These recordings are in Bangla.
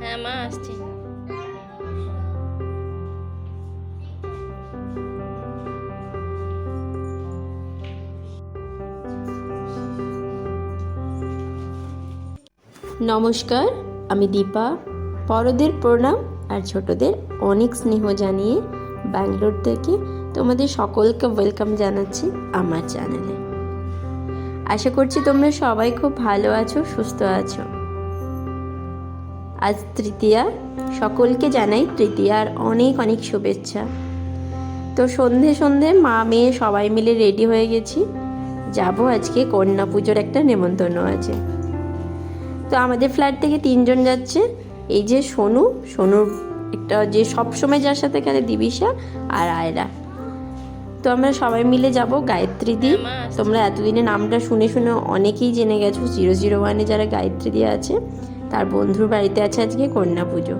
হ্যাঁ মা, আসছি। নমস্কার, আমি দীপা। বড়দের প্রণাম আর ছোটদের অনেক স্নেহ জানিয়ে ব্যাঙ্গালোর থেকে তোমাদের সকলকে ওয়েলকাম জানাচ্ছি আমার চ্যানেলে। আশা করছি তোমরা সবাই খুব ভালো আছো, সুস্থ আছো। আজ তৃতীয়া। সকলকে জানাই তৃতীয়ার অনেক অনেক শুভেচ্ছা। তো সন্ধে সন্ধে মা মেয়ে সবাই মিলে রেডি হয়ে গেছি। যাব আজকে কন্যা পুজোর একটা নেমন্তন্ন আছে। তো আমাদের ফ্ল্যাট থেকে তিনজন যাচ্ছে। এই যে সোনু সোনুর একটা যে সবসময় যার সাথে গেলে দিবিশা আর আয়রা। তো আমরা সবাই মিলে যাব গায়ত্রী দি। তোমরা এতদিনে নামটা শুনে শুনে অনেকেই জেনে গেছো জিরো জিরো ওয়ানে যারা গায়ত্রী দিয়ে আছে। তার বন্ধুর বাড়িতে আছে আজকে কন্যা পুজো।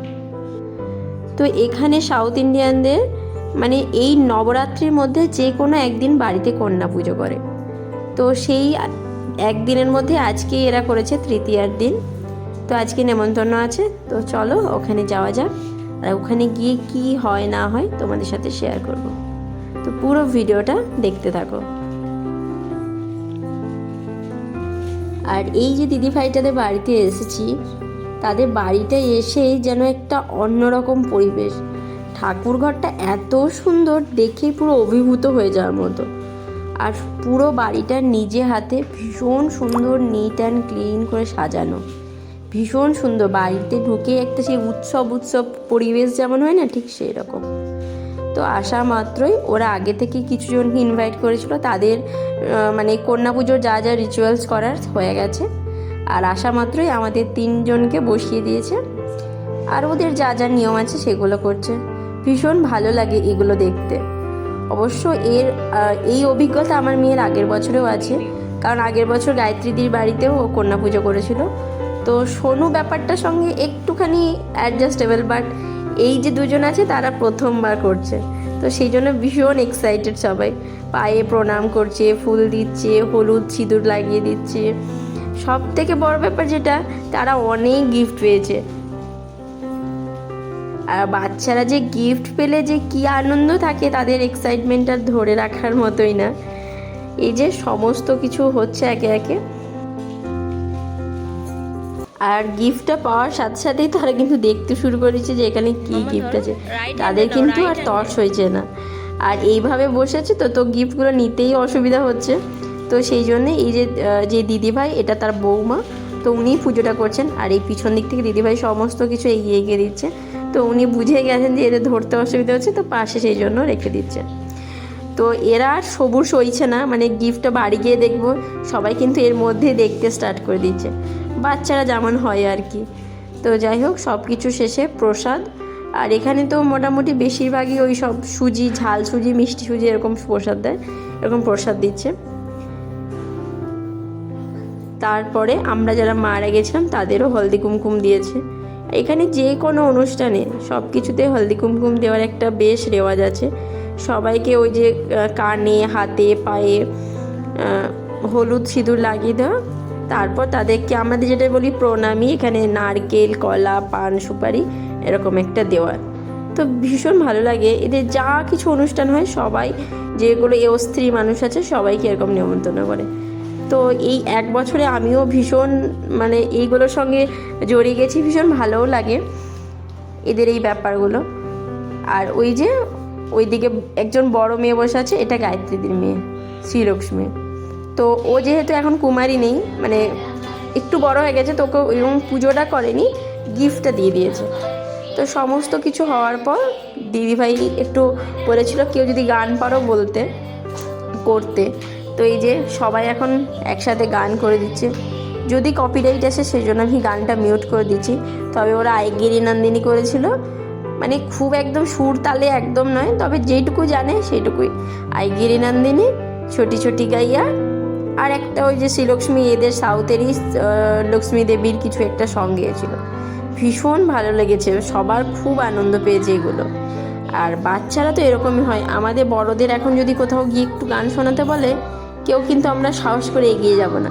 তো এখানে সাউথ ইন্ডিয়ানদের মানে এই নবরাত্রির মধ্যে যে কোনো একদিন বাড়িতে কন্যা পুজো করে। তো সেই একদিনের মধ্যে আজকে এরা করেছে তৃতীয়ার দিন। তো আজকে নেমন্তন্ন আছে। তো চলো ওখানে যাওয়া যাক। আর ওখানে গিয়ে কি হয় না হয় তোমাদের সাথে শেয়ার করব। তো পুরো ভিডিওটা দেখতে থাকো। আর এই যে দিদি ভাইটাদের বাড়িতে এসেছি তাদের বাড়িটা এসেই যেন একটা অন্যরকম পরিবেশ। ঠাকুর ঘরটা এত সুন্দর দেখেই পুরো অভিভূত হয়ে যাওয়ার মতো। আর পুরো বাড়িটা নিজে হাতে ভীষণ সুন্দর নিট অ্যান্ড ক্লিন করে সাজানো। ভীষণ সুন্দর, বাড়িতে ঢুকে একটা সেই উৎসব উৎসব পরিবেশ যেমন হয় না, ঠিক সেই রকম তো আসা মাত্রই ওরা আগে থেকে কিছু জনকে ইনভাইট করেছিল। তাদের মানে কন্যা পুজোর যা যা রিচুয়ালস করার হয়ে গেছে। আর আসা মাত্রই আমাদের তিনজনকে বসিয়ে দিয়েছে। আর ওদের যা যা নিয়ম আছে সেগুলো করছে। ভীষণ ভালো লাগে এগুলো দেখতে। অবশ্য এর এই অভিজ্ঞতা আমার মেয়ের আগের বছরেও আছে। কারণ আগের বছর গায়ত্রীদির বাড়িতেও ও কন্যা পুজো করেছিল। তো সোনু ব্যাপারটার সঙ্গে একটুখানি অ্যাডজাস্টেবল বাট এই যে দুজন আছে তারা প্রথমবার করছে। তো সেই জন্য ভীষণ এক্সাইটেড সবাই। পায়ে প্রণাম করছে, ফুল দিচ্ছে, হলুদ, সিঁদুর লাগিয়ে দিচ্ছে। সব থেকে বড় ব্যাপার যেটা তারা অনেক গিফট পেয়েছে। আর বাচ্চারা যে গিফট পেলে যে কি আনন্দ থাকে তাদের এক্সাইটমেন্টটা ধরে রাখার মতোই না। এই যে সমস্ত কিছু হচ্ছে একে একে। আর গিফটটা পাওয়ার সাথে সাথেই তারা কিন্তু দেখতে শুরু করেছে যে এখানে কি গিফট আছে। তাদের কিন্তু আর তর্স হয়েছে না। আর এইভাবে বসেছে তো তো গিফটগুলো নিতেই অসুবিধা হচ্ছে। তো সেই জন্যে এই যে যে দিদিভাই, এটা তার বৌমা, তো উনি পুজোটা করছেন। আর এই পিছন দিক থেকে দিদিভাই সমস্ত কিছু এগিয়ে এগিয়ে দিচ্ছে। তো উনি বুঝে গেছেন যে এদের ধরতে অসুবিধা হচ্ছে, তো পাশে সেই জন্য রেখে দিচ্ছে তো এরা আর সবুর সইছে না মানে গিফটটা বাড়ি গিয়ে দেখব, সবাই কিন্তু এর মধ্যে দেখতে স্টার্ট করে দিচ্ছে। বাচ্চারা যেমন হয় আর কি। তো যাই হোক সব কিছু শেষে প্রসাদ। আর এখানে তো মোটামুটি বেশিরভাগই ওই সব সুজি, ঝাল সুজি, মিষ্টি সুজি এরকম প্রসাদ দেয়, এরকম প্রসাদ দিচ্ছে। তারপরে আমরা যারা মারা গেছিলাম তাদেরও হলদি কুমকুম দিয়েছে। এখানে যে কোনো অনুষ্ঠানে সব কিছুতে হলদি কুমকুম দেওয়ার একটা বেশ রেওয়াজ আছে। সবাইকে ওই যে কানে, হাতে, পায়ে হলুদ সিঁদুর লাগিয়ে দেওয়া। তারপর তাদেরকে আমাদের যেটা বলি প্রণামী, এখানে নারকেল, কলা, পান, সুপারি এরকম একটা দেওয়া। তো ভীষণ ভালো লাগে। এদের যা কিছু অনুষ্ঠান হয় সবাই, যেগুলো এ স্ত্রী মানুষ আছে সবাইকে এরকম নিমন্ত্রণ করে। তো এই এক বছরে আমিও ভীষণ মানে এইগুলোর সঙ্গে জড়িয়ে গেছি, ভীষণ ভালোও লাগে এদের এই ব্যাপারগুলো। আর ওই যে, ওইদিকে একজন বড় মেয়ে বসে আছে, এটা গায়ত্রীদের মেয়ে, শ্রীলক্ষ্মী। তো ও যেহেতু এখন কুমারী নেই মানে একটু বড় হয়ে গেছে তোকে ওইরকম পুজোটা করেনি, গিফটটা দিয়ে দিয়েছে। তো সমস্ত কিছু হওয়ার পর দিদিভাই একটু বলেছিল, কেউ যদি গান পারো বলতে, করতে। তো এই যে সবাই এখন একসাথে গান করে দিচ্ছে। যদি কপিরাইট আসে সেই জন্য আমি গানটা মিউট করে দিচ্ছি। তবে ওরা আইগিরি নন্দিনী করেছিল। মানে খুব একদম সুর তালে একদম নয়, তবে যেটুকু জানে সেইটুকুই আইগিরি নন্দিনী, ছোটি ছোটি গাইয়া, আর একটা ওই যে শ্রীলক্ষ্মী, এদের সাউথেরই লক্ষ্মী দেবীর কিছু একটা সঙ্গ গিয়েছিল। ভীষণ ভালো লেগেছে, সবার খুব আনন্দ পেয়েছে এগুলো। আর বাচ্চারা তো এরকমই হয়। আমাদের বড়দের এখন যদি কোথাও গিয়ে একটু গান শোনাতে বলে কেউ কিন্তু আমরা সাহস করে এগিয়ে যাব না।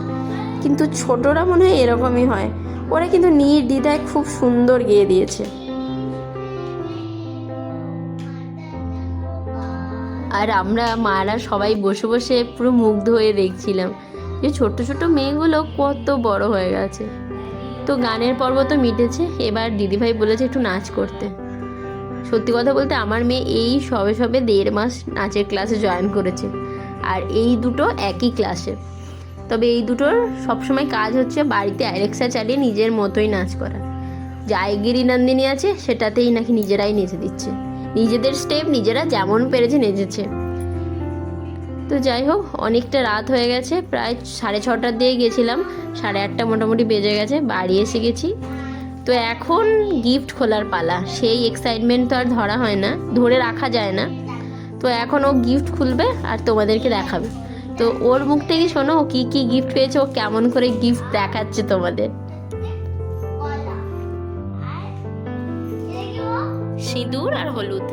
কিন্তু ছোটরা মনে হয় এরকমই হয়। ওরা কিন্তু নির্দ্বিধায় খুব সুন্দর গেয়ে দিয়েছে। আর আমরা মারা সবাই বসে বসে পুরো মুগ্ধ হয়ে দেখছিলাম যে ছোট্ট ছোট্ট মেয়েগুলো কত বড় হয়ে গেছে। তো গানের পর্ব তো মিটেছে। এবার দিদিভাই বলেছে একটু নাচ করতে। সত্যি কথা বলতে আমার মেয়ে এই সবে সবে দেড় মাস নাচের ক্লাসে জয়েন করেছে। আর এই দুটো একই ক্লাসে তবে এই দুটোর সবসময় কাজ হচ্ছে বাড়িতে অ্যালেক্সা চালিয়ে নিজের মতোই নাচ করা। যাই গিরি নন্দিনী আছে, সেটাতেই নাকি নিজেরাই নেচে দিচ্ছে। নিজেদের স্টেপ নিজেরা যেমন পেরেছে নেচেছে। তো যাই হোক, অনেকটা রাত হয়ে গেছে, প্রায় সাড়ে ছটার দিয়ে গেছিলাম, সাড়ে আটটা মোটামুটি বেজে গেছে, বাড়ি এসে গেছি। তো এখন গিফট খোলার পালা, সেই এক্সাইটমেন্ট তো আর ধরা হয় না, ধরে রাখা যায় না। তো এখন ও গিফট খুলবে আর তোমাদেরকে দেখাবে। তো ওর মুখ থেকে শোনো ও কী কী গিফট পেয়েছে, ও কেমন করে গিফট দেখাচ্ছে তোমাদের। সিঁদুর আর হলুদ।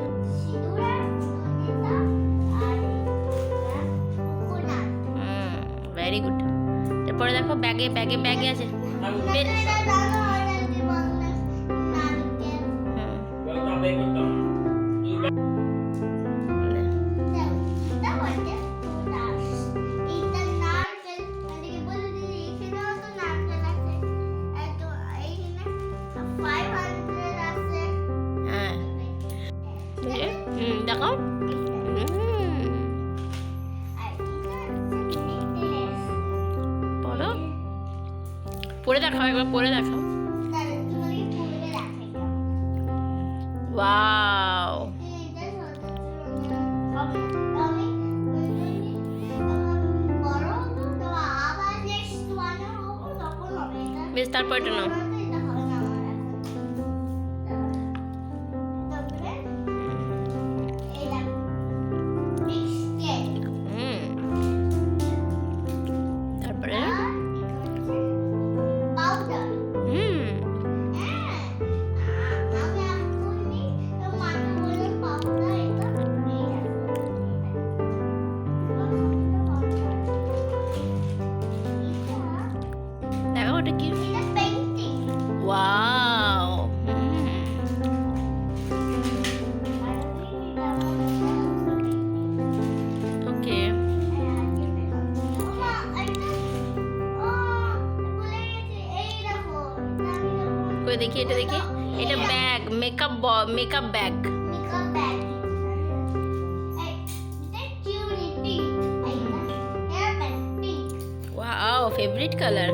ভেরি গুড এরপরে দেখো ব্যাগে ব্যাগে ব্যাগে আছে। দেখাও একবার পরে দেখাও। ওয়াও। বেশ তারপর এটা নাও। দেখি এটা দেখি এটা bag makeup makeup bag wow favourite colour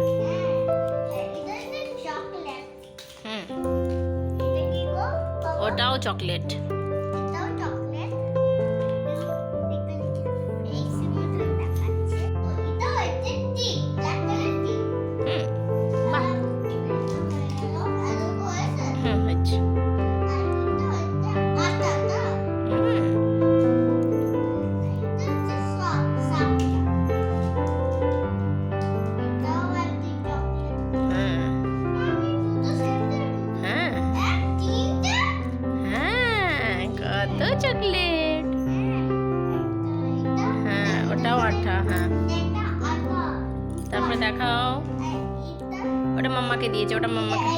হুম ওটাও চকলেট দেখাও। ওটা মাম্মাকে দিয়েছে, ওটা মাম্মাকে।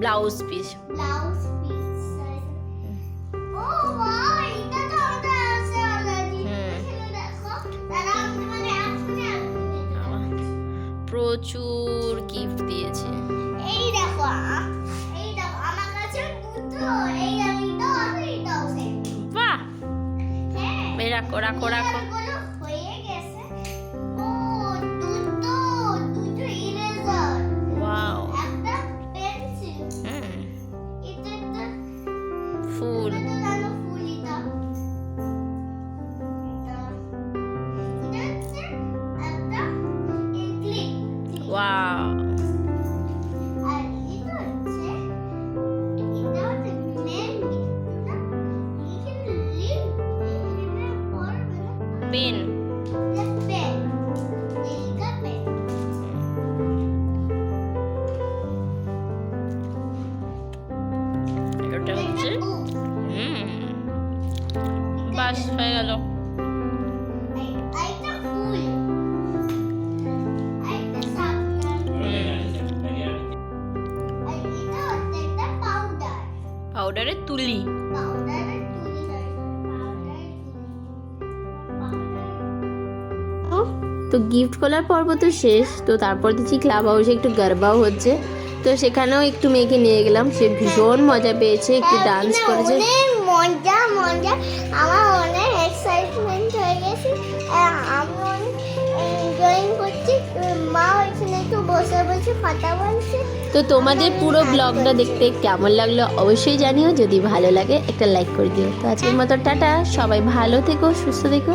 Blouse piece. প্রচুর গিফট দিয়েছে। এই দেখো এই দেখো, আমার কাছে এই রাখো রাখো রাখো বাস হয়ে গেল। তুলি। তো গিফট খোলার পর্ব তো শেষ। তো তারপর দেখছি ক্লাব হাউসে একটু গরবাও হচ্ছে। তো সেখানেও একটু মেয়েকে নিয়ে গেলাম। সে ভীষণ মজা পেয়েছে একটু ডান্স করেছে। মজা মজা আমার অনেক এক্সাইটমেন্ট হয়ে গেছে। আমি এনজয়িং করছি। মা ওইখানে একটু বসে বসে কথা বলছে। তো তোমাদের পুরো ব্লগটা দেখতে কেমন লাগল অবশ্যই জানিও। যদি ভালো লাগে, একটা লাইক করে দিও। তো আজকের মতো টাটা। সবাই ভালো থেকো, সুস্থ থেকো।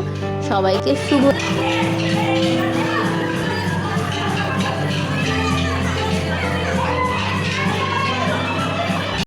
সবাইকে শুভ